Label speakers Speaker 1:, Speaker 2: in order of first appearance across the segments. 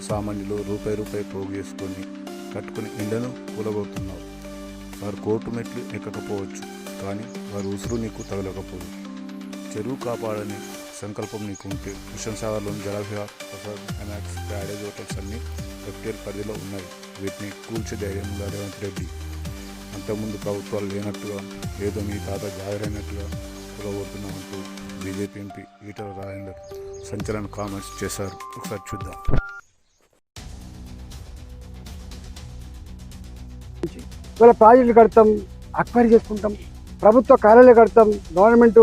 Speaker 1: సామాన్యులు రూపాయి రూపాయ పొగేసుకొని కట్టుకుని ఎండను కూలగొడుతున్నావు వారు కోర్టు మెట్లు ఎక్కకపోవచ్చు కానీ వారి ఉసురు నీకు తగలకపోదు. చెరువు కాపాడని సంకల్పం నీకు ఉంటే మిషన్ సాగర్లోని జలవిహార్ ప్రసాద్ ఎనాక్స్ హోటల్స్ అన్ని ఎఫ్టీఆర్ పరిధిలో ఉన్నాయి. వీటిని కూల్చే ధైర్యం రేవంత్ రెడ్డి. అంతకుముందు ప్రభుత్వాలు లేనట్టుగా ఏదో మీ తాత జాగరైనట్టుగా కూలగొడుతున్నామంటూ బీజేపీ ఎంపీ ఈటల రాజేందర్ సంచలన కామెంట్స్ చేశారు. ఒకసారి చూద్దాం.
Speaker 2: ఇవాళ ప్రాజెక్టులు కడతాం అక్వైరీ చేసుకుంటాం ప్రభుత్వ కార్యాలయాలు కడతాం గవర్నమెంట్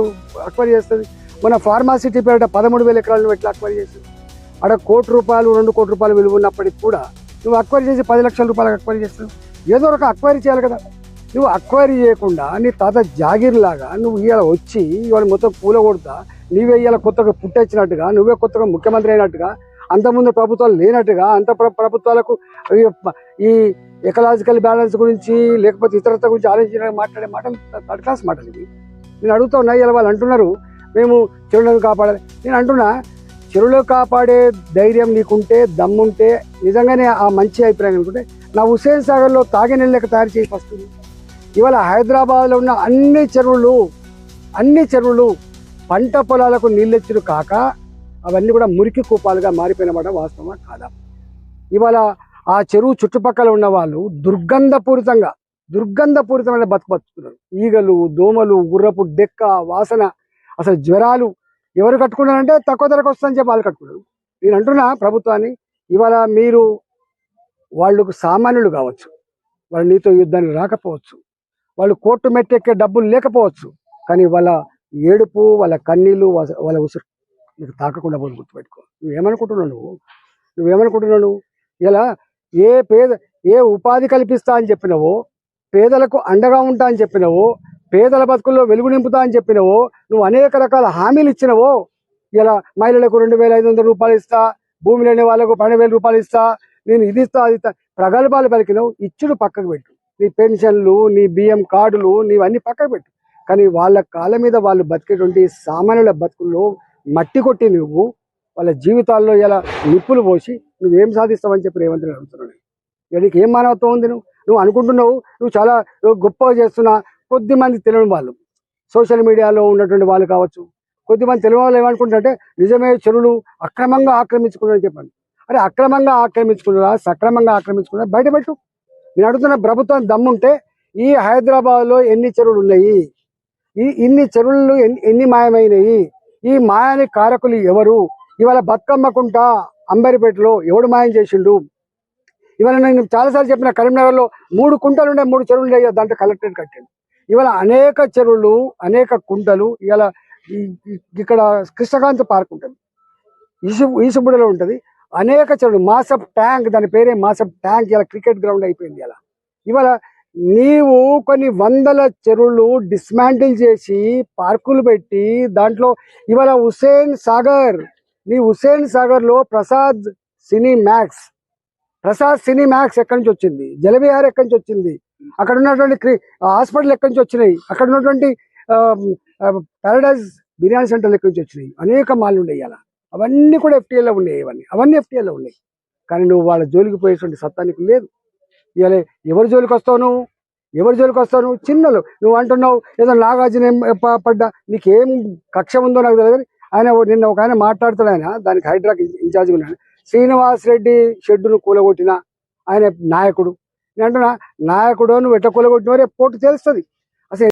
Speaker 2: అక్వైరీ చేస్తుంది. మన ఫార్మాసిటీ పేరిట పదమూడు వేల ఎకరాలను ఎట్లా అక్వైరీ చేస్తుంది అక్కడ కోటి రూపాయలు రెండు కోటి రూపాయలు విలువ ఉన్నప్పటికి కూడా నువ్వు అక్వైరీ చేసి పది లక్షల రూపాయలకు అక్వైరీ చేస్తావు ఏదో ఒక అక్వైరీ చేయాలి కదా. నువ్వు అక్వైరీ చేయకుండా నీ తాత జాగీర్లాగా నువ్వు ఇవాళ వచ్చి ఇవాళ మొత్తం పూల కొడతా నీవే ఇవాళ కొత్తగా పుట్టొచ్చినట్టుగా నువ్వే కొత్తగా ముఖ్యమంత్రి అయినట్టుగా అంతకుముందు ప్రభుత్వాలు లేనట్టుగా అంత ప్రభుత్వాలకు ఈ ఎకలాజికల్ బ్యాలెన్స్ గురించి లేకపోతే ఇతరత గురించి ఆలోచించడానికి మాట్లాడే మాటలు థర్డ్ క్లాస్ మాటలు ఇవి. నేను అడుగుతా ఉన్నాయి ఇలా వాళ్ళు అంటున్నారు మేము చెరువులను కాపాడాలి. నేను అంటున్నా చెరువులు కాపాడే ధైర్యం నీకుంటే దమ్ముంటే నిజంగానే ఆ మంచి అభిప్రాయం అనుకుంటే నా హుసేన్ సాగర్లో తాగే నీళ్ళు లెక్క తయారు చేసి ఫస్ట్ ఇవాళ హైదరాబాద్లో ఉన్న అన్ని చెరువులు అన్ని చెరువులు పంట పొలాలకు నీళ్ళెచ్చులు కాక అవన్నీ కూడా మురికి కూపాలుగా మారిపోయినమాట వాస్తవమా కాదా? ఇవాళ ఆ చెరువు చుట్టుపక్కల ఉన్న వాళ్ళు దుర్గంధపూరితంగా దుర్గంధపూరితమైన బతుకు బతుకుతున్నారు ఈగలు దోమలు గుర్రపు డెక్క వాసన అసలు జ్వరాలు ఎవరు కట్టుకున్నారంటే తక్కువ ధరకు వస్తుందని చెప్పి వాళ్ళు కట్టుకున్నారు. నేను అంటున్నా ప్రభుత్వాన్ని ఇవాళ మీరు వాళ్ళకు సామాన్యులు కావచ్చు వాళ్ళు నీతో యుద్ధానికి రాకపోవచ్చు వాళ్ళు కోర్టు మెట్టెక్కే డబ్బులు లేకపోవచ్చు కానీ వాళ్ళ ఏడుపు వాళ్ళ కన్నీళ్ళు వాళ్ళ వాళ్ళ ఉసురు నీకు తాకకుండా పోదు గుర్తుపెట్టుకో. నువ్వేమనుకుంటున్నావు నువ్వు? నువ్వేమనుకుంటున్నావు నువ్వు? ఇలా ఏ పేద ఏ ఉపాధి కల్పిస్తా అని చెప్పినవో పేదలకు అండగా ఉంటా అని చెప్పినవో పేదల బతుకుల్లో వెలుగు నింపుతా అని చెప్పినవో నువ్వు అనేక రకాల హామీలు ఇచ్చినవో ఇలా మహిళలకు రెండు వేల ఐదు వందల రూపాయలు ఇస్తా భూమి లేని వాళ్ళకు పన్నెండు వేల రూపాయలు ఇస్తా నేను ఇది ఇస్తా అది ఇస్తా ప్రగల్భాలు పలికినవు ఇచ్చుడు పక్కకు పెట్టు. నీ పెన్షన్లు నీ బియ్యం కార్డులు నీవన్నీ పక్కకు పెట్టు. కానీ వాళ్ళ కాళ్ళ మీద వాళ్ళు బతికేటువంటి సామాన్యుల బతుకుల్లో మట్టి కొట్టి నువ్వు వాళ్ళ జీవితాల్లో ఇలా నిప్పులు పోసి నువ్వేం సాధిస్తావని చెప్పి రేవంత్ రెడ్డి అడుగుతున్నాను నీకు ఏం మానవత్వం ఉంది? నువ్వు నువ్వు అనుకుంటున్నావు నువ్వు చాలా గొప్పగా చేస్తున్నా కొద్ది మంది తెలియని వాళ్ళు. సోషల్ మీడియాలో ఉన్నటువంటి వాళ్ళు కావచ్చు. కొద్ది మంది తెలియని వాళ్ళు ఏమనుకుంటారంటే నిజమే చెరువులు అక్రమంగా ఆక్రమించుకున్నారని చెప్పాను. అరే అక్రమంగా ఆక్రమించుకున్నారా? సక్రమంగా ఆక్రమించుకున్నారా? బయటపెట్టు నేను అడుగుతున్న ప్రభుత్వం దమ్ముంటే ఈ హైదరాబాద్లో ఎన్ని చెరువులు ఉన్నాయి? ఈ ఇన్ని చెరువులు ఎన్ని ఎన్ని మాయమైనవి ఈ మాయాని కారకులు ఎవరు? ఇవాళ బతుకమ్మకుంట అంబరిపేటలో ఎవడు మాయం చేసిండు? ఇవాళ నేను చాలాసార్లు చెప్పిన కరీంనగర్లో మూడు కుంటలు ఉండే మూడు చెరువులు ఉండే దాంట్లో కలెక్టరేట్ కట్టాడు. ఇవాళ అనేక చెరువులు అనేక కుంటలు ఇవాళ ఇక్కడ కృష్ణకాంత్ పార్క్ ఉంటుంది. ఈసు ఈసుబుడలో ఉంటుంది. అనేక చెరువులు మాసప్ ట్యాంక్ దాని పేరే మాసప్ ట్యాంక్ ఇలా క్రికెట్ గ్రౌండ్ అయిపోయింది ఇలా ఇవాళ నీవు కొన్ని వందల చెరువులు డిస్మాంటిల్ చేసి పార్కులు పెట్టి దాంట్లో ఇవాళ హుసేన్ సాగర్ నీ హుసేన్ సాగర్లో Prasad Cinemax Prasad Cinemax ఎక్కడి నుంచి వచ్చింది? జలవిహార్ ఎక్కడి నుంచి వచ్చింది? అక్కడ ఉన్నటువంటి క్రి- హాస్పిటల్ ఎక్కడి నుంచి వచ్చినాయి? అక్కడ ఉన్నటువంటి పారడైజ్ బిర్యానీ సెంటర్లు ఎక్కడి నుంచి వచ్చినాయి? అనేక మాలు ఉన్నాయి అలా అవన్నీ కూడా ఎఫ్టీఏలో లో ఉన్నాయి ఇవన్నీ. అవన్నీ ఎఫ్టీఏలో లో ఉన్నాయి. కానీ నువ్వు వాళ్ళ జోలికి పోయేటువంటి సత్తా నీకు లేదు. ఇవాళ ఎవరి జోలికి వస్తావు నువ్వు? ఎవరి జోలికి వస్తావు నువ్వు? చిన్నలు నువ్వు అంటున్నావు ఏదో నాగార్జున పడ్డా? నీకేం కక్ష ఉందో నాకు తెలియదు. ఆయన ఓ- నిన్న ఒక ఆయన మాట్లాడుతాడు ఆయన దానికి హైడ్రాక్ ఇన్ఛార్జ్ ఉన్నాడు. శ్రీనివాస్ రెడ్డి షెడ్డును కూలగొట్టిన ఆయన నాయకుడు. నేను అంటున్నా నాయకుడు నువ్వు ఎట్లా కూలగొట్టినవో రేపు పోటీ తెలుస్తుంది. అసలు